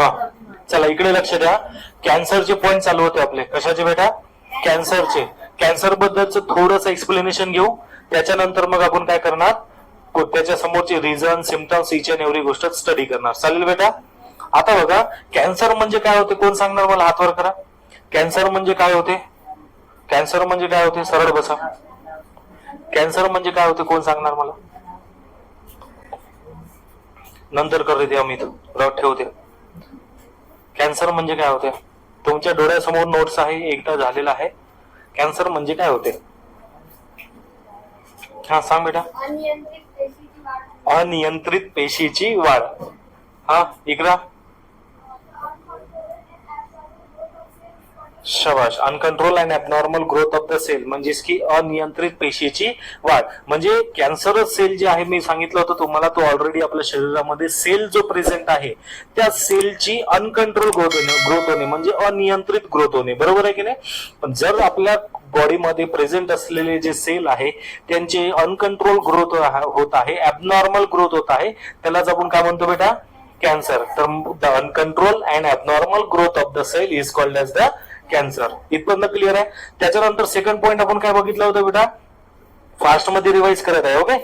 हा चला इकडे लक्ष द्या. कॅन्सरचे पॉईंट चालू होते आपले. कशाचे बेटा? कॅन्सरचे. कॅन्सर बद्दलच थोडस एक्सप्लेनेशन घेऊ. त्याच्यानंतर मग आपण काय करणार? त्याच्या समोरचे reason symptoms each and every गोष्ट स्टडी करणार. चालेल बेटा? आता बघा कॅन्सर म्हणजे काय होते? कोण सांगणार मला? हातवर करा. कॅन्सर म्हणजे काय होते? कॅन्सर म्हणजे काय होते? सरळ बसा. कॅन्सर म्हणजे काय होते? कोण सांगणार मला? नंतर करते अमित राव ठेवते. कॅन्सर म्हणजे काय होते? तुमच्या डोळ्यासमोर नोट्स आहे एकदा झालेला आहे. कॅन्सर म्हणजे काय होते? हा सांग बेटा. अनियंत्रित पेशीची वाढ. अनियंत्रित पेशीची वाढ. हा इकडा. शबाश. Uncontrol and abnormal growth of the cell म्हणजेच की अनियंत्रित पेशीची वाढ. म्हणजे कॅन्सरस सेल जे आहे मी सांगितलं होतं तुम्हाला तो ऑलरेडी आपल्या शरीरामध्ये सेल जो प्रेझेंट आहे त्या सेलची अनकंट्रोल ग्रोथ होणे ग्रोथ होणे म्हणजे अनियंत्रित ग्रोथ होणे. बरोबर आहे की नाही? पण जर आपल्या बॉडीमध्ये प्रेझेंट असलेले जे सेल आहे त्यांचे अनकंट्रोल ग्रोथ होत आहे ॲबनॉर्मल ग्रोथ होत आहे त्यालाच आपण काय म्हणतो बेटा? कॅन्सर तर the uncontrol and abnormal growth of the cell is called as the cancer इथपर्यंत क्लिअर आहे. त्याच्यानंतर सेकंड पॉईंट आपण काय बघितलं होतं बेटा फास्टमध्ये रिवाइज करत आहे ओके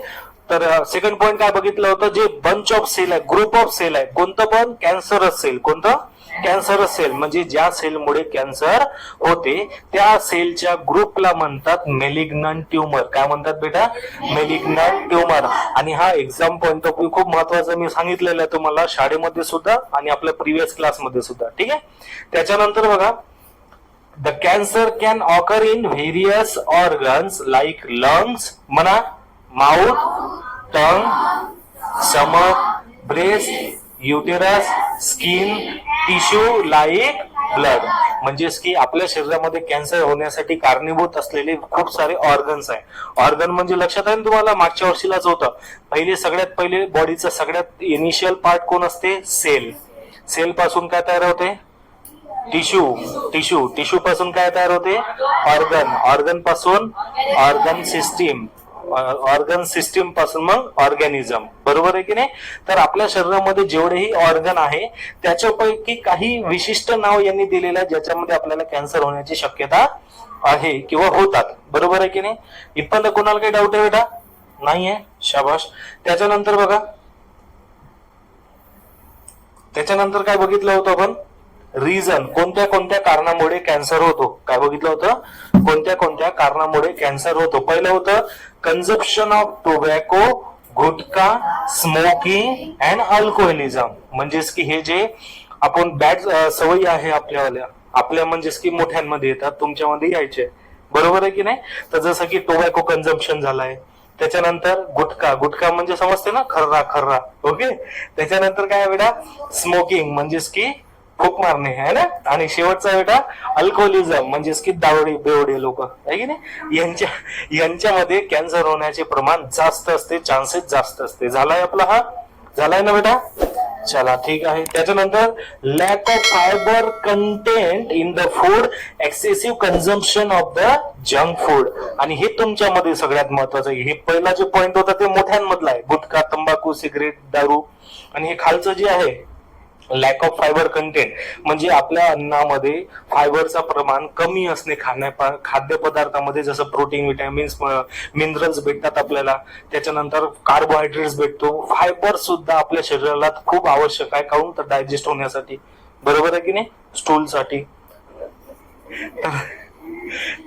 तर सेकंड पॉईंट काय बघितलं होतं? जे बंच ऑफ सेल आहे ग्रुप ऑफ सेल आहे. कोणतं पण? कॅन्सरस सेल कोणतं? कॅन्सरस सेल म्हणजे ज्या सेलमुळे कॅन्सर होते त्या सेलच्या ग्रुपला म्हणतात मेलिग्नंट ट्युमर काय म्हणतात बेटा? मेलिग्नंट ट्युमर आणि हा एक्झाम पॉईंट ऑफ व्ह्यू खूप महत्त्वाचा मी सांगितलेलं आहे तुम्हाला. शाळेमध्ये सुद्धा आणि आपल्या प्रिव्हियस क्लासमध्ये सुद्धा. ठीक आहे? त्याच्यानंतर बघा The cancer can occur in various organs like lungs, म्हणा mouth, tongue, stomach, breast, uterus, skin, tissue like blood म्हणजेच की आपल्या शरीरामध्ये कॅन्सर होण्यासाठी कारणीभूत असलेले खूप सारे ऑर्गन्स आहे. ऑर्गन म्हणजे लक्षात आहे ना तुम्हाला? मागच्या वर्षीलाच होतं. पहिले सगळ्यात पहिले बॉडीचा सगळ्यात इनिशियल पार्ट कोण असते? सेल सेल पासून काय तयार होते? टिश्यू टिश्यू टिश्यू पासून काय तयार होते? ऑर्गन. ऑर्गनपासून ऑर्गन सिस्टीम. ऑर्गन सिस्टीमपासून मग ऑर्गॅनिझम. बरोबर आहे की नाही? तर आपल्या शरीरामध्ये जेवढेही ऑर्गन आहे त्याच्यापैकी काही विशिष्ट नाव यांनी दिलेलं आहे ज्याच्यामध्ये आपल्याला कॅन्सर होण्याची शक्यता आहे किंवा होतात. बरोबर आहे की नाही? इथपर्यंत कोणाला काही डाऊट आहे बेटा? नाहीये? शाबाश. त्याच्यानंतर बघा. त्याच्यानंतर काय बघितलं होतं आपण? रिझन कोणत्या कोणत्या कारणामुळे कॅन्सर होतो? काय बघितलं होतं? कोणत्या कोणत्या कारणामुळे कॅन्सर होतो? पहिलं होतं consumption of tobacco gutkha smoking and alcoholism म्हणजेच की हे जे आपण बॅड सवयी आहे आपल्यावाल्या. आपल्या म्हणजेच की मोठ्यांमध्ये येतात तुमच्यामध्ये यायचे. बरोबर आहे की नाही? तर जसं की टोबॅको कन्झम्पशन झालाय. त्याच्यानंतर गुटखा. गुटखा म्हणजे समजते ना? खर्रा खर्रा. ओके त्याच्यानंतर काय बेटा? स्मोकिंग म्हणजेच की खूप मारणे आहे ना? आणि शेवटचा बेटा अल्कोहोलिझम म्हणजेच की दावडे बेवडे लोक आहे की नाही? यांच्या यांच्यामध्ये कॅन्सर होण्याचे प्रमाण जास्त असते चान्सेस जास्त असते. झालाय आपला हा? झालाय ना बेटा? चला ठीक आहे. त्याच्यानंतर lack of fibre content in the food excessive consumption of the junk food आणि हे तुमच्यामध्ये सगळ्यात महत्वाचं आहे. हे पहिला जे पॉइंट होता ते मोठ्यांमधला आहे. गुटखा तंबाखू सिगरेट दारू. आणि हे खालचं जे आहे लॅक ऑफ फायबर कंटेंट म्हणजे आपल्या अन्नामध्ये फायबरचं प्रमाण कमी असणे खाण्या खाद्यपदार्थामध्ये जसं प्रोटीन विटॅमिन्स मिनरल्स भेटतात आपल्याला त्याच्यानंतर कार्बोहायड्रेट्स भेटतो. फायबर सुद्धा आपल्या शरीराला खूप आवश्यक आहे काऊन तर डायजेस्ट होण्यासाठी. बरोबर आहे की नाही? स्टूलसाठी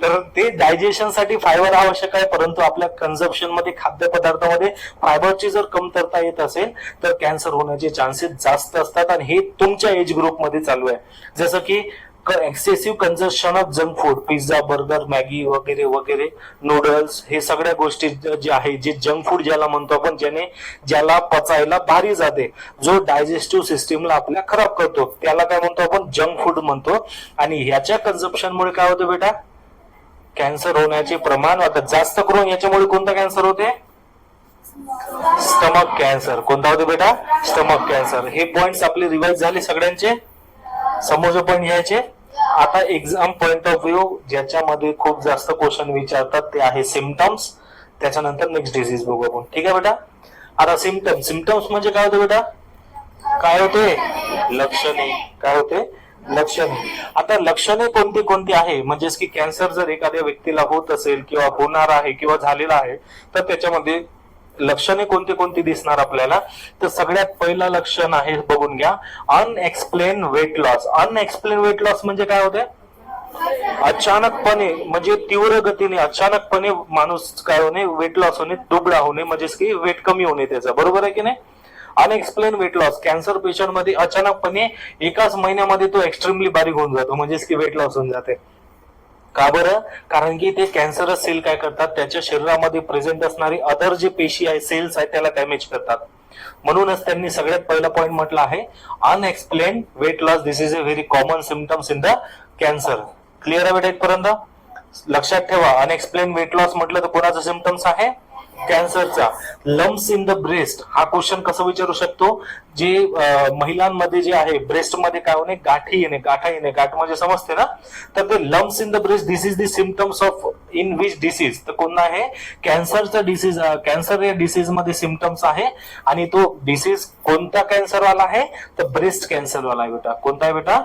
तर ते डायजेशनसाठी फायबर आवश्यक आहे परंतु आपल्या कन्झम्पशनमध्ये खाद्यपदार्थामध्ये फायबरची जर कमतरता येत असेल तर कॅन्सर होण्याचे चान्सेस जास्त असतात आणि हे तुमच्या एज ग्रुपमध्ये चालू आहे. जसं की excessive consumption of junk food pizza burger Maggi वगैरे वगैरे नूडल्स हे सगळ्या गोष्टी जे आहे जे जंक फूड ज्याला म्हणतो आपण ज्याने ज्याला पचायला भारी जाते जो डायजेस्टिव्ह सिस्टीमला आपल्या खराब करतो त्याला काय म्हणतो आपण जंक फूड म्हणतो. आणि ह्याच्या कन्झप्शनमुळे काय होतं बेटा? कॅन्सर होण्याचे प्रमाण आता जास्त करून याच्यामुळे कोणता कॅन्सर होते? Stomach cancer. कोणता होते बेटा? Stomach cancer. हे पॉइंट आपले रिवाइज झाले सगळ्यांचे. समोरचे पॉइंट घ्यायचे. आता एक्झाम पॉइंट ऑफ व्ह्यू ज्याच्यामध्ये खूप जास्त क्वेश्चन विचारतात ते आहे सिमटम्स त्याच्यानंतर नेक्स्ट डिझीज बघू आपण. ठीक आहे बेटा? आता सिमटम्स सिमटम्स म्हणजे काय होतं बेटा? काय होते? लक्षणे. काय होते? लक्षणे. आता लक्षणे कोणती कोणती आहे? म्हणजेच की कॅन्सर जर एखाद्या व्यक्तीला होत असेल किंवा होणार आहे किंवा झालेला आहे तर त्याच्यामध्ये लक्षणे कोणती कोणती दिसणार आपल्याला? तर सगळ्यात पहिलं लक्षण आहे बघून घ्या. Unexplain weight loss unexplain weight loss म्हणजे काय होते अचानकपणे म्हणजे तीव्र गतीने अचानकपणे माणूस काय होणे? वेट लॉस होणे दुबळा होणे म्हणजेच की वेट कमी होणे त्याचा. बरोबर आहे की नाही? अनएक्सप्लेन वेट लॉस कॅन्सर पेशंटमध्ये अचानकपणे एकाच महिन्यामध्ये तो एक्स्ट्रीमली बारीक होऊन जातो. म्हणजेच की वेट लॉस होऊन जाते. का बरं? कारण की ते कॅन्सरस सेल काय करतात? त्याच्या शरीरामध्ये प्रेझेंट असणारी अदर जे पेशी आहे सेल्स आहेत त्याला डॅमेज करतात. म्हणूनच त्यांनी सगळ्यात पहिला पॉईंट म्हटलं आहे unexplain weight loss this is a very common symptoms in the cancer clear आहे बेटा इथपर्यंत? लक्षात ठेवा अनएक्सप्लेन वेट लॉस म्हटलं तर कोणाचं सिमटम्स आहे? कॅन्सरचा. लम्स इन द ब्रेस्ट हा क्वेश्चन कसं विचारू शकतो? जे महिलांमध्ये जे आहे ब्रेस्टमध्ये काय होणे? गाठी येणे गाठा येणे. गाठ म्हणजे समजते ना? तर ते lumps in the breast this is the symptoms of in which disease तर कोणता आहे? कॅन्सरचा डिसीज कॅन्सर या डिसीजमध्ये सिमटम्स आहे. आणि तो डिसीज कोणता कॅन्सर वाला आहे? तर ब्रेस्ट कॅन्सर वाला आहे बेटा. कोणता आहे बेटा?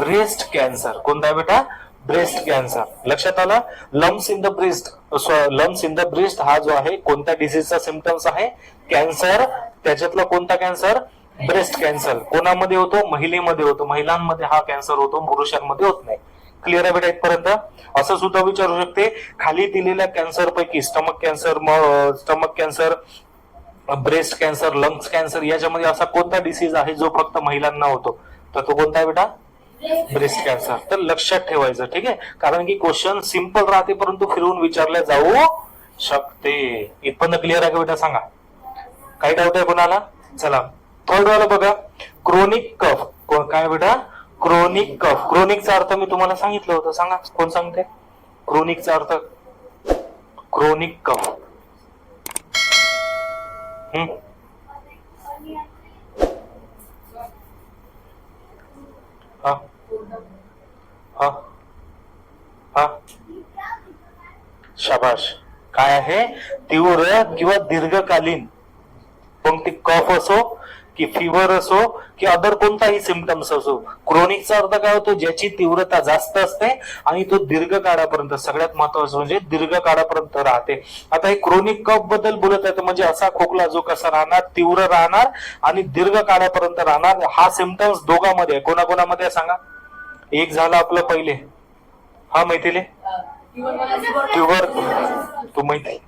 ब्रेस्ट कॅन्सर कोणता आहे बेटा? ब्रेस्ट कॅन्सर लक्षात आला? Lumps in the breast lumps in the breast हा जो आहे कोणत्या डिसीजचा सिमटम्स आहे? कॅन्सर त्याच्यातला कोणता कॅन्सर ब्रेस्ट कॅन्सर कोणामध्ये होतो? महिलेमध्ये होतो. महिलांमध्ये हा कॅन्सर होतो पुरुषांमध्ये होत नाही. क्लिअर आहे बेटा इथपर्यंत? असं सुद्धा विचारू शकते. खाली दिलेल्या कॅन्सर पैकी stomach cancer stomach cancer breast cancer lungs cancer याच्यामध्ये असा कोणता डिसीज आहे जो फक्त महिलांना होतो? तर तो कोणता आहे बेटा? ब्रेस्ट कॅन्सर तर लक्षात ठेवायचं ठीक आहे? कारण की क्वेश्चन सिंपल राहते परंतु फिरवून विचारले जाऊ शकते. इथपर्यंत क्लिअर आहे का बेटा? सांगा. काही डाऊट आहे कोणाला? चला. थर्ड वाला बघा. क्रोनिक कफ काय बेटा? क्रोनिक कफ क्रोनिकचा अर्थ मी तुम्हाला सांगितलं होतं. सांगा. कोण सांगते? क्रोनिकचा अर्थ. क्रोनिक कफ हम्म. हा. हा. हा. शाबाश. काय आहे? तीव्र किंवा दीर्घकालीन. कोणती कफ असो की फिवर असो की अदर कोणताही सिमटम्स असो. क्रोनिकचा अर्थ काय होतो? ज्याची तीव्रता जास्त असते आणि तो दीर्घ काळापर्यंत सगळ्यात महत्वाचं म्हणजे दीर्घ काळापर्यंत राहते. आता हे क्रोनिक कफबद्दल बोलत आहे म्हणजे असा खोकला जो कसा राहणार तीव्र राहणार आणि दीर्घ काळापर्यंत राहणार हा सिमटम्स दोघांमध्ये आहे. कोणाकोणामध्ये सांगा? एक झालं आपलं पहिले. हा मैथिले? ट्युबर तू माहिती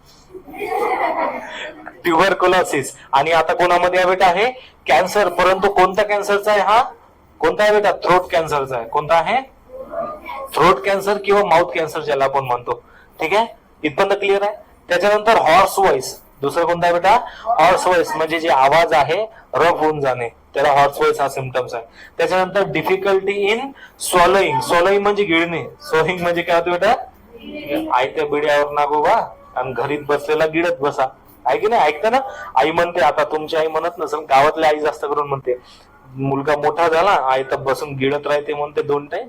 ट्युबरकुलोसिस. आणि आता कोणामध्ये आहे बेटा आहे? कॅन्सर. परंतु कोणत्या कॅन्सरचा आहे हा? कोणता आहे बेटा? थ्रोट कॅन्सरचा आहे. कोणता आहे? थ्रोट कॅन्सर किंवा माउथ कॅन्सर ज्याला आपण म्हणतो. ठीक आहे? इथपर्यंत क्लिअर आहे? त्याच्यानंतर हॉर्स वॉइस दुसरं कोणता आहे बेटा? हॉर्स वॉइस म्हणजे जे आवाज आहे रफ होऊन जाणे. त्याला हॉर्स वॉइस हा सिमटम्स आहे. त्याच्यानंतर डिफिकल्टी इन स्वॉलोईंग स्वॉलोईंग म्हणजे गिळणे. स्वॉलोईंग म्हणजे काय होतं बेटा? आयत्या बिड्यावर ना गोवा आणि घरीत बसलेला गिळत बसा. आहे की नाही? ऐकतं ना? आई म्हणते आता तुमची आई म्हणत नसेल गावातली आई जास्त करून म्हणते. मुलगा मोठा झाला आई तर बसून गिळत राहते म्हणते दोन टाइम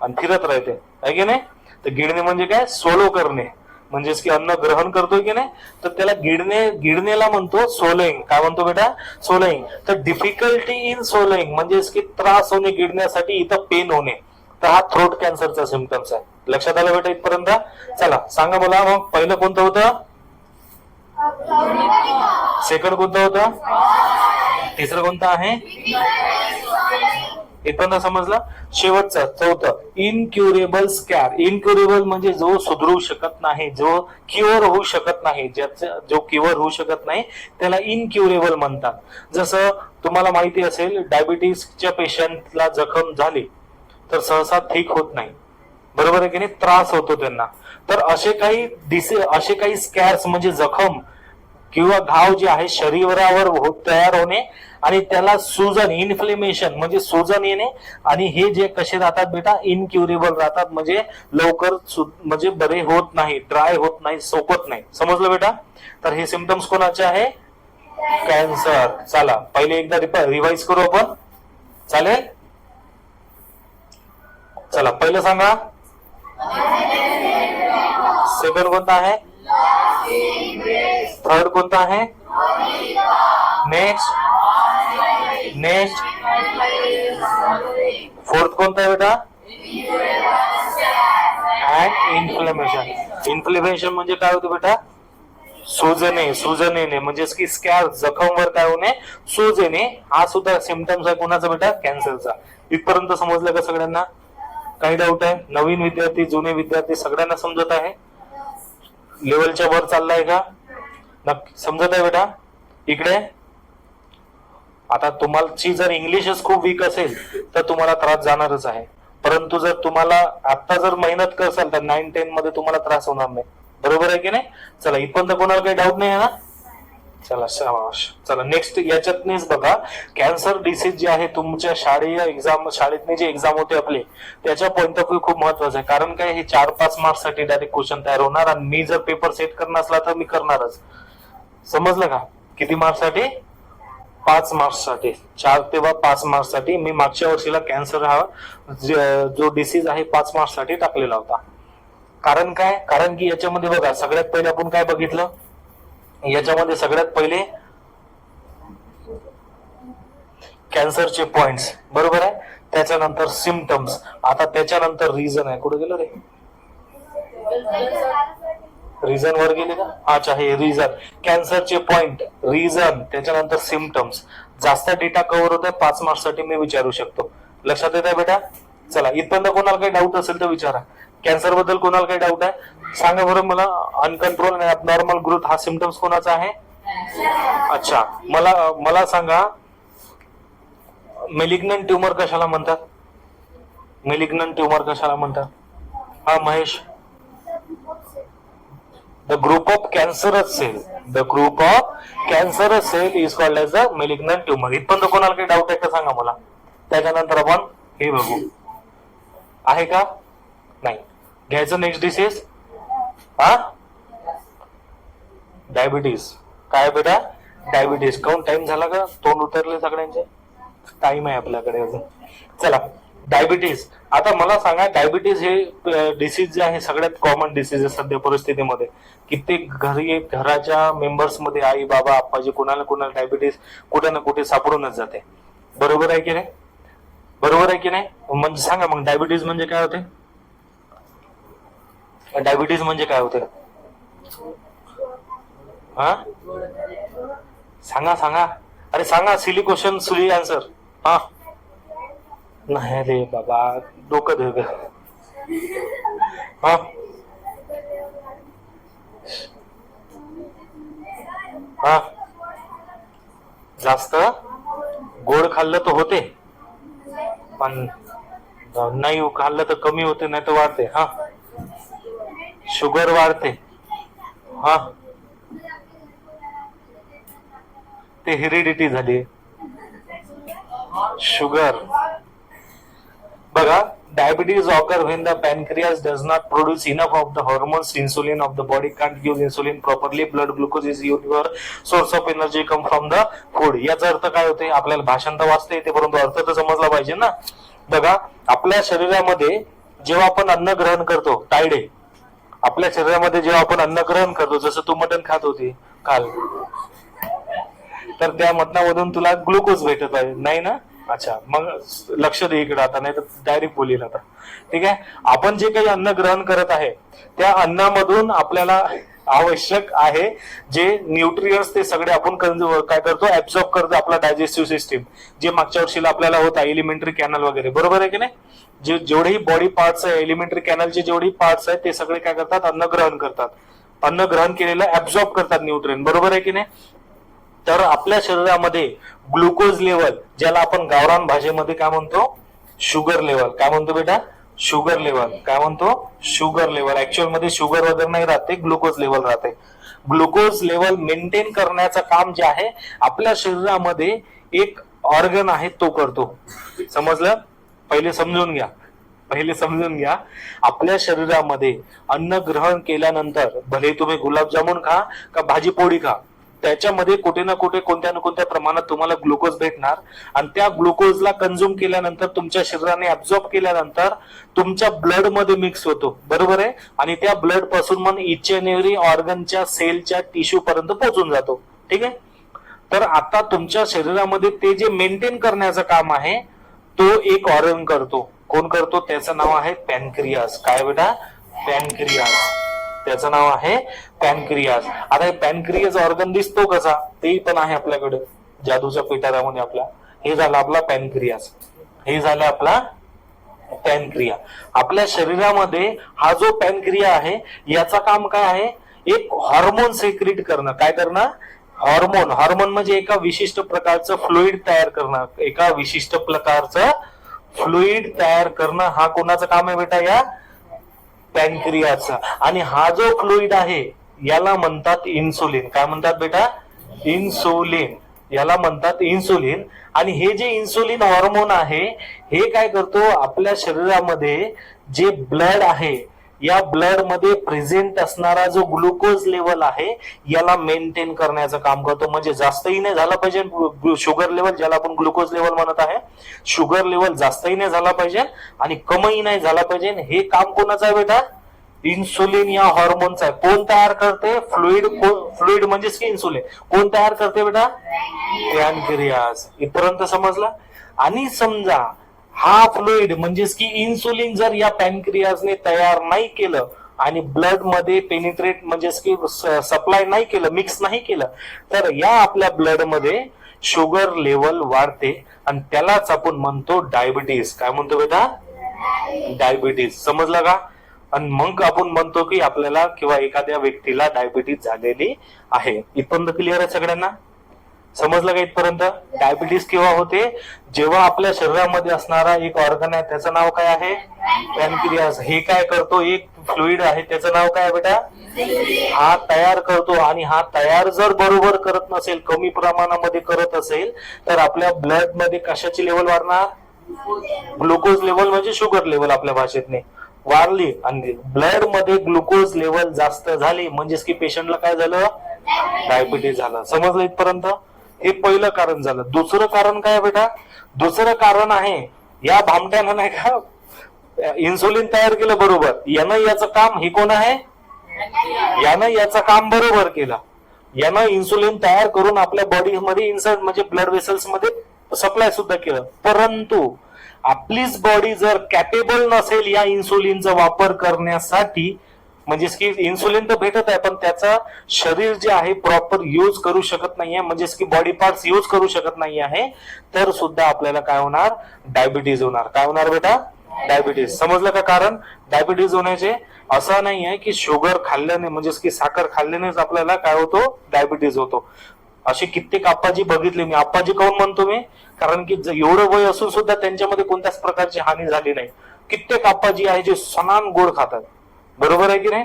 आणि फिरत राहते. आहे की नाही? तर गिळणे म्हणजे काय? सोलो करणे. म्हणजेच की अन्न ग्रहण करतोय की नाही तर त्याला गिडणे गिडणेला म्हणतो सोलईंग काय म्हणतो बेटा? सोलईंग तर डिफिकल्टी इन सोलईंग म्हणजेच की त्रास होणे गिडण्यासाठी इथं पेन होणे. तर हा थ्रोट कॅन्सरचा सिमटम्स आहे. लक्षात आलं बेटा इथपर्यंत? चला सांगा मला मग पहिलं कोणतं होतं? सेकंड कोणतं होतं? तिसरं कोणतं आहे? इथपर्यंत समजलं? शेवटचं चौथं. इनक्युरेबल स्कॅर इनक्युरेबल म्हणजे जो सुधरू शकत नाही जो क्युअर होऊ शकत नाही ज्याचा जो क्युअर होऊ शकत नाही त्याला इनक्युरेबल म्हणतात. जसं तुम्हाला माहिती असेल डायबिटीसच्या पेशंटला जखम झाली तर सहसा ठीक होत नाही. बरोबर आहे की नाही? त्रास होतो त्यांना. तर असे काही दिसे असे काही स्कॅर्स म्हणजे जखम किंवा घाव जे आहे शरीरावर हो- तयार होणे आणि त्याला सुजन इन्फ्लेमेशन म्हणजे सुजन येणे आणि हे जे कसे राहतात बेटा? इनक्युरेबल राहतात. म्हणजे लवकर सु- म्हणजे बरे होत नाही ड्राय होत नाही सोपत नाही. समजलं बेटा? तर हे सिमटम्स कोणाचे आहे? कॅन्सर चला पहिले एकदा रिवाइज करू आपण. चालेल? चला पहिलं सांगा. सेकंड कोणता आहे? थर्ड कोणता आहे? नेक्स्ट नेक्स्ट फोर्थ कोणता आहे बेटा? अँड इन्फ्लेमेशन इन्फ्लेमेशन म्हणजे काय होतं बेटा? सुजणे सुजन येणे म्हणजेच की स्कॅर जखमवर काय होणे? सूज येणे हा सुद्धा सिमटम्स आहे कोणाचा बेटा? कॅन्सरचा इथपर्यंत समजलं का सगळ्यांना? काही डाऊट आहे? नवीन विद्यार्थी जुने विद्यार्थी सगळ्यांना समजत आहे? लेवलच्या वर चाललाय का? नक्की समजत आहे बेटा? इकडे. आता तुम्हाला जर इंग्लिशच खूप वीक असेल तर तुम्हाला त्रास जाणारच आहे. परंतु जर तुम्हाला आता जर मेहनत करसाल तर नाईन टेन मध्ये तुम्हाला त्रास होणार नाही. बरोबर आहे की नाही? चला इथपर्यंत कोणाला काही डाऊट नाही आहे ना? चला शाबाश. चला नेक्स्ट याच्यातनेच बघा. कॅन्सर डिसीज जे आहे तुमच्या शाळेय एक्झाम शाळेतने जे एक्झाम होते आपले त्याच्या पॉईंट ऑफ व्ह्यू खूप महत्वाचं आहे. कारण काय हे चार पाच मार्क्ससाठी डायरेक्ट क्वेश्चन तयार होणार आणि मी जर पेपर सेट करणार असला तर मी करणारच. समजलं का? किती मार्क्ससाठी? पाच मार्क्ससाठी. चार ते वा पाच मार्क्ससाठी मी मागच्या वर्षीला कॅन्सर हा जो डिसीज आहे पाच मार्क्ससाठी टाकलेला होता. कारण काय? कारण की याच्यामध्ये बघा सगळ्यात पहिले आपण काय बघितलं? याच्यामध्ये सगळ्यात पहिले कॅन्सरचे पॉइंट्स बरोबर आहे? त्याच्यानंतर सिमटम्स आता त्याच्यानंतर रिझन आहे. कुठे गेलं रे? रिझन वर गेले का अच्छा हे रिझन कॅन्सरचे पॉइंट रिझन त्याच्यानंतर सिमटम्स जास्त डेटा कव्हर होत आहे पाच मार्क्ससाठी मी विचारू शकतो. लक्षात येत आहे बेटा? चला इथपर्यंत कोणाला काही डाऊट असेल तर विचारा. कॅन्सरबद्दल कोणाला काही डाऊट आहे? सांगा बरं मला अनकंट्रोल आणि अबनॉर्मल ग्रोथ हा सिमटम्स कोणाचा आहे? अच्छा मला मला सांगा मेलिग्नंट ट्युमर कशाला म्हणतात? मेलिग्नंट ट्युमर कशाला म्हणतात? हा Mahesh. The group of cancerous cell, the group of cancerous cell is called as a malignant tumor. इथपर्यंत कोणाला काही डाऊट आहे का सांगा मला. त्याच्यानंतर आपण हे बघू. आहे का? नाही. घ्यायचं नेक्स्ट डिसीज हा? डायबिटीज काय बेटा? डायबिटीज काऊन टाइम झाला का? तोंड उतरले सगळ्यांचे? टाइम आहे आपल्याकडे अजून. चला. डायबिटीज. आता मला सांगा डायबिटीज हे डिसीज जे आहे सगळ्यात कॉमन डिसीज आहे सध्या परिस्थितीमध्ये. कित्येक घरी घराच्या मेंबर्समध्ये आई बाबा आप्पाजी कोणाला कोणाला डायबिटीज कुठे ना कुठे सापडूनच जाते. बरोबर आहे की नाही? बरोबर आहे की नाही? म्हणजे सांगा मग डायबिटीज म्हणजे काय होते? डायबिटीज म्हणजे काय होते? हा? सांगा सांगा. अरे सांगा सिली क्वेश्चन सिली आन्सर हा. नाही रे बाबा डोकं दे हा? हा? जास्त? गोड खाल्लं तर होते. पण नाही खाल्लं तर कमी होते नाही तर वाढते. हा? शुगर वाढते. हा? ते हिरिडिटी झाली. शुगर. बघा diabetes occur when the pancreas does not produce enough of the hormones insulin of the body can't use insulin properly blood glucose is your source of energy come from the food याचा अर्थ काय होते आपल्याला भाषांत वाचते ते परंतु अर्थ तर समजला पाहिजे ना. बघा आपल्या शरीरामध्ये जेव्हा आपण अन्न ग्रहण करतो टायडे आपल्या शरीरामध्ये जेव्हा आपण अन्न ग्रहण करतो जसं तू मटन खात होती काल तर त्या मटनामधून तुला ग्लुकोज भेटत आहे नाही ना? अच्छा मग लक्ष दे इकडे आता नाही तर डायरेक्ट बोलील आता. ठीक आहे? आपण जे काही अन्न ग्रहण करत आहे त्या अन्नामधून आपल्याला आवश्यक आहे जे न्यूट्रियन्स ते सगळे आपण काय करतो ऍब्झॉर्ब करतो आपला डायजेस्टिव्ह सिस्टीम जे मागच्या वर्षीला आपल्याला होता एलिमेंटरी कॅनल वगैरे. बरोबर आहे की नाही? जे जेवढेही बॉडी पार्ट्स आहे एलिमेंटरी कॅनलचे जेवढेही पार्ट्स आहेत ते सगळे काय करतात? अन्न ग्रहण करतात. अन्न ग्रहण केलेलं ऍब्झॉर्ब करतात न्यूट्रियन बरोबर आहे की नाही? तर आपल्या शरीरामध्ये ग्लुकोज लेवल ज्याला आपण गावरान भाषेमध्ये काय म्हणतो? Sugar level. काय म्हणतो बेटा? Sugar level. काय म्हणतो? Sugar level. ऍक्च्युअलमध्ये शुगर वगैरे नाही राहते ग्लुकोज लेवल राहते. ग्लुकोज लेवल मेंटेन करण्याचं काम जे आहे आपल्या शरीरामध्ये एक ऑर्गन आहे तो करतो. समजलं? पहिले समजून घ्या. पहिले समजून घ्या. आपल्या शरीरामध्ये अन्न ग्रहण केल्यानंतर भले तुम्ही गुलाबजामुन खा का भाजी पोळी खा त्याच्यामध्ये कुठे ना कुठे कोणत्या ना कोणत्या प्रमाणात तुम्हाला ग्लुकोज भेटणार. आणि त्या ग्लुकोजला कन्झ्युम केल्यानंतर तुमच्या शरीराने अब्झॉर्ब केल्यानंतर तुमच्या ब्लडमध्ये मिक्स होतो. बरोबर आहे? आणि त्या ब्लडपासून मग इच अँड एव्हरी ऑर्गनच्या सेलच्या टिश्यू पर्यंत पोहोचून जातो. ठीक आहे? तर आता तुमच्या शरीरामध्ये ते जे मेंटेन करण्याचं काम आहे तो एक ऑर्गन करतो. कोण करतो? त्याचं नाव आहे पॅनक्रियास काय बेटा? पॅनक्रियास त्याचं नाव आहे पॅनक्रियास आता हे पॅनक्रियास ऑर्गन दिसतो कसा? तेही पण आहे आपल्याकडे. जादूच्या पिटारामध्ये आपला. हे झालं आपला पॅनक्रियास हे झालं आपला पॅनक्रिया. आपल्या शरीरामध्ये हा जो पॅनक्रिया आहे याचा काम काय आहे? एक हॉर्मोन सेक्रेट करणं. काय करणं? हॉर्मोन हॉर्मोन म्हणजे एका विशिष्ट प्रकारचं फ्लुईड तयार करणं. एका विशिष्ट प्रकारचं फ्लुईड तयार करणं. हा कोणाचं काम आहे बेटा या? पॅनक्रियाचा. आणि हा जो फ्लुईड आहे याला म्हणतात इन्सुलिन. काय म्हणतात बेटा? इन्सुलिन. याला म्हणतात इन्सुलिन. आणि हे जे इन्सुलिन हॉर्मोन आहे हे काय करतो? आपल्या शरीरामध्ये जे ब्लड आहे या ब्लडमध्ये प्रेझेंट असणारा जो ग्लुकोज लेवल आहे याला मेंटेन करण्याचं काम करतो. म्हणजे जास्तही नाही झाला पाहिजे शुगर लेवल ज्याला आपण ग्लुकोज लेवल म्हणत आहे. शुगर लेवल जास्तही नाही झाला पाहिजे आणि कमही नाही झाला पाहिजे. हे काम कोणाचं आहे बेटा? इन्सुलिन या हॉर्मोनचा आहे. कोण तयार करते? फ्लुइड फ्लुइड म्हणजेच की इन्सुलिन कोण तयार करते बेटा? पॅनक्रियास इथपर्यंत समजला? आणि समजा हा फ्लुइड म्हणजेच की इन्सुलिन जर या पॅनक्रियाजने तयार नाही केलं आणि ब्लडमध्ये पेनिट्रेट म्हणजेच की सप्लाय नाही केलं मिक्स नाही केलं तर या आपल्या ब्लडमध्ये शुगर लेवल वाढते आणि त्यालाच आपण म्हणतो डायबिटीस काय म्हणतो बेटा? डायबिटीज समजलं का? आणि मग आपण म्हणतो की आपल्याला किंवा एखाद्या व्यक्तीला डायबिटीज झालेली आहे. इथपर्यंत क्लिअर आहे सगळ्यांना? समजलं का इथपर्यंत? डायबिटीस केव्हा होते? जेव्हा आपल्या शरीरामध्ये असणारा एक ऑर्गन आहे त्याचं नाव काय आहे? पॅनक्रियास हे काय करतो? एक फ्लुइड आहे त्याचं नाव काय आहे बेटा? हा तयार करतो. आणि हा तयार जर बरोबर करत नसेल कमी प्रमाणामध्ये करत असेल तर आपल्या ब्लडमध्ये कशाची लेवल वाढणार? ग्लुकोज लेवल म्हणजे शुगर लेवल आपल्या भाषेतने. वाढली. आणि ब्लडमध्ये ग्लुकोज लेवल जास्त झाली. म्हणजेच की पेशंटला काय झालं? डायबिटीज झालं. समजलं इथपर्यंत? हे पहिलं कारण झालं. दुसरं कारण काय बेटा? दुसरं कारण आहे या भामट्यानं नाही का इन्सुलिन तयार केलं बरोबर. यानं याचं काम हे कोण आहे? यानं याचं काम बरोबर केलं. यानं इन्सुलिन तयार करून आपल्या बॉडीमध्ये इन्सर्ट म्हणजे ब्लड वेसल्समध्ये सप्लाय सुद्धा केलं. परंतु आपलीच बॉडी जर कॅपेबल नसेल या इन्सुलिनचा वापर करण्यासाठी म्हणजेच की इन्सुलिन तर भेटत आहे पण त्याचा शरीर जे आहे प्रॉपर यूज करू शकत नाहीये. म्हणजेच की बॉडी पार्ट यूज करू शकत नाही आहे तर सुद्धा आपल्याला काय होणार? डायबिटीज होणार. काय होणार बेटा? डायबिटीज समजलं का कारण? डायबिटीज होण्याचे असं नाही आहे की शुगर खाल्ल्याने म्हणजेच की साखर खाल्ल्यानेच आपल्याला काय होतो? डायबिटीज होतो. असे कित्येक आप्पाजी बघितले मी. आप्पाजी काऊन म्हणतो मी? कारण की ज- एवढं वय असून सुद्धा त्यांच्यामध्ये कोणत्याच प्रकारची हानी झाली नाही. कित्येक आप्पाजी आहे जे सणान गोड खातात. बरोबर आहे की नाही?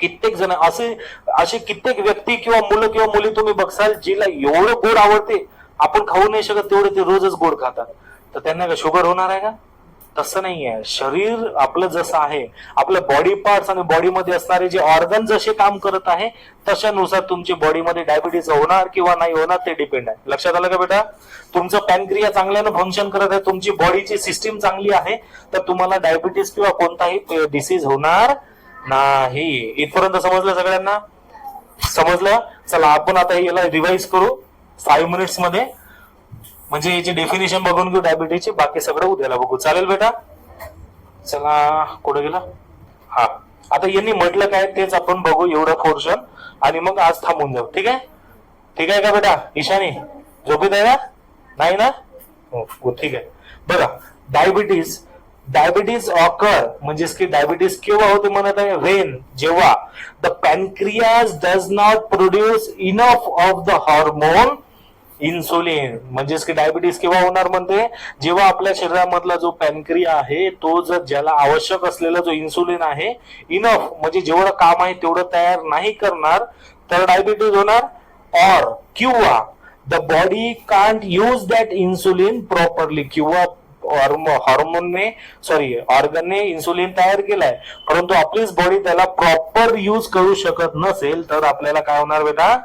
कित्येक जण असे असे कित्येक व्यक्ती किंवा मुलं किंवा मुली तुम्ही बघसाल जिला एवढं गोड आवडते आपण खाऊ नाही शकत तेवढे ते रोजच गोड खातात. तर त्यांना का शुगर होणार आहे का? तसं नाही आहे शरीर आपलं जसं आहे आपल्या बॉडी पार्ट्स आणि बॉडीमध्ये असणारे जे ऑर्गन जसे काम करत आहे तशानुसार तुमची बॉडीमध्ये डायबिटीज होणार किंवा नाही होणार ते डिपेंड आहे. लक्षात आलं का बेटा? तुमचं पॅनक्रिया चांगल्यानं फंक्शन करत आहे तुमची बॉडीची सिस्टीम चांगली आहे तर तुम्हाला डायबिटीज किंवा कोणताही डिसीज होणार नाही. इथपर्यंत समजलं सगळ्यांना? समजलं? चला आपण आता याला रिवाइज करू. फाईव्ह मिनिट्समध्ये म्हणजे याची डेफिनेशन बघून घेऊ डायबिटीजची बाकी सगळं उद्याला बघू. चालेल बेटा? चला कुठे गेला? हा. आता यांनी म्हटलं काय तेच आपण बघू एवढं पोर्शन आणि मग आज थांबून जाऊ. ठीक आहे? ठीक आहे का बेटा? ईशानी? झोपेत आहे ना? नाही ना? हो हो, ठीक आहे. बघा डायबिटीज डायबिटीज ऑकर म्हणजेच की डायबिटीज केव्हा होते म्हणत आहे? व्हेन जेव्हा. The pancreas does not produce enough of the hormone insulin म्हणजेच की डायबिटीस केव्हा होणार म्हणते? जेव्हा आपल्या शरीरामधला जो पॅनक्रिया आहे तो जर ज्याला आवश्यक असलेला जो इन्सुलिन आहे इनफ म्हणजे जेवढं काम आहे तेवढं तयार नाही करणार तर डायबिटीज होणार. ऑर किंवा the body can't use that insulin properly किंवा हॉर्मोनने सॉरी ऑर्गनने इन्सुलिन तयार केलाय. परंतु आपलीच बॉडी त्याला प्रॉपर यूज करू शकत नसेल तर आपल्याला काय होणार बेटा?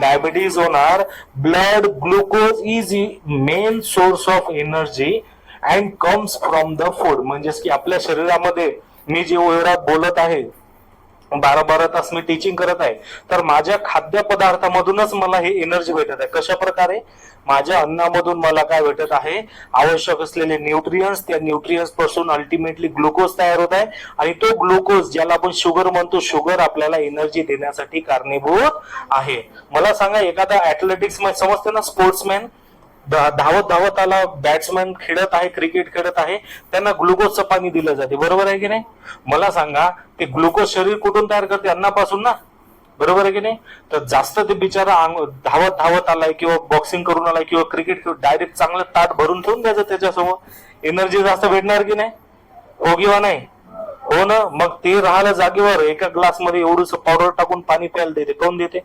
डायबिटीज होणार blood glucose is main source of energy and comes from the food. म्हणजेच की आपल्या शरीरामध्ये मी जे एवढा बोलत आहे बारा बारा तास मी टीचिंग करत आहे. तर माझ्या खाद्यपदार्थामधूनच मला हे एनर्जी भेटत आहे. कशा प्रकारे माझ्या अन्नामधून मला काय भेटत आहे? आवश्यक असलेले न्यूट्रियन्स त्या न्यूट्रियन्सपासून अल्टिमेटली ग्लुकोज तयार होत आहे. आणि तो ग्लुकोज ज्याला आपण शुगर म्हणतो शुगर आपल्याला एनर्जी देण्यासाठी कारणीभूत आहे. मला सांगा एखादा ऍथलेटिक्स समजते ना स्पोर्ट्समॅन धावत धावत आला बॅट्समॅन खेळत आहे क्रिकेट खेळत आहे त्यांना ग्लुकोजचं पाणी दिलं जाते. बरोबर आहे की नाही? मला सांगा ते ग्लुकोज शरीर कुठून तयार करते? अन्नापासून ना? बरोबर आहे की नाही? तर जास्त ते बिचारा अंग- धावत धावत आलाय किंवा बॉक्सिंग करून आलाय किंवा क्रिकेट खेळून डायरेक्ट चांगलं ताट भरून ठेवून द्यायचं त्याच्यासमोर. एनर्जी जास्त भेटणार की नाही? हो किंवा नाही? हो ना? मग ते राहिलं जागेवर एका ग्लासमध्ये एवढंसं पावडर टाकून पाणी प्यायला देते कोण देते.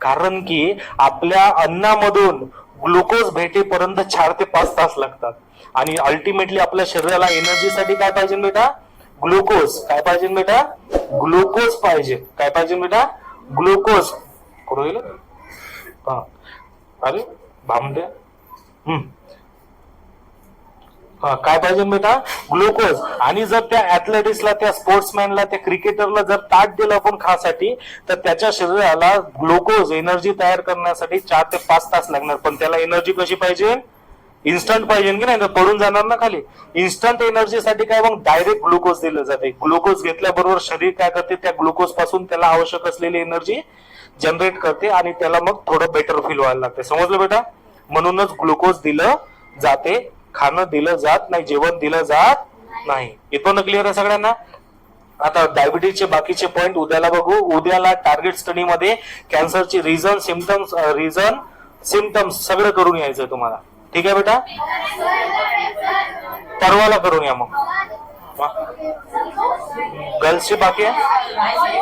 कारण की आपल्या अन्नामधून ग्लुकोज भेटेपर्यंत चार ते पाच तास लागतात. आणि अल्टिमेटली आपल्या शरीराला एनर्जीसाठी काय पाहिजे बेटा? ग्लुकोज. काय पाहिजे बेटा? ग्लुकोज पाहिजे. काय पाहिजे बेटा? ग्लुकोज. कुठं गेलं? हा. अरे भांबड्या हम्म. काय पाहिजे बेटा ग्लुकोज. आणि जर त्या ऍथलेटिक्सला त्या स्पोर्ट्समॅनला त्या क्रिकेटरला जर ताट दिलं आपण खासाठी तर त्याच्या शरीराला ग्लुकोज एनर्जी तयार करण्यासाठी चार ते पाच तास लागणार. पण त्याला एनर्जी कशी पाहिजे? इन्स्टंट पाहिजे की नाही? पडून जाणार ना खाली. इन्स्टंट एनर्जीसाठी काय मग? डायरेक्ट ग्लुकोज दिलं जाते. ग्लुकोज घेतल्याबरोबर शरीर काय करते? त्या ग्लुकोजपासून त्याला आवश्यक असलेली एनर्जी जनरेट करते आणि त्याला मग थोडं बेटर फील व्हायला लागते. समजलं बेटा? म्हणूनच ग्लुकोज दिलं जाते. खाणं दिलं जात नाही जेवण दिलं जात नाही. येतो ना क्लिअर आहे सगळ्यांना? आता डायबिटीजचे बाकीचे पॉइंट उद्याला बघू. उद्याला टार्गेट स्टडीमध्ये कॅन्सरची रिझन सिमटम्स रिझन सिमटम्स सगळं करून यायचं तुम्हाला. ठीक आहे बेटा? परवाला करून या मग. गर्ल्सचे बाकी आहे?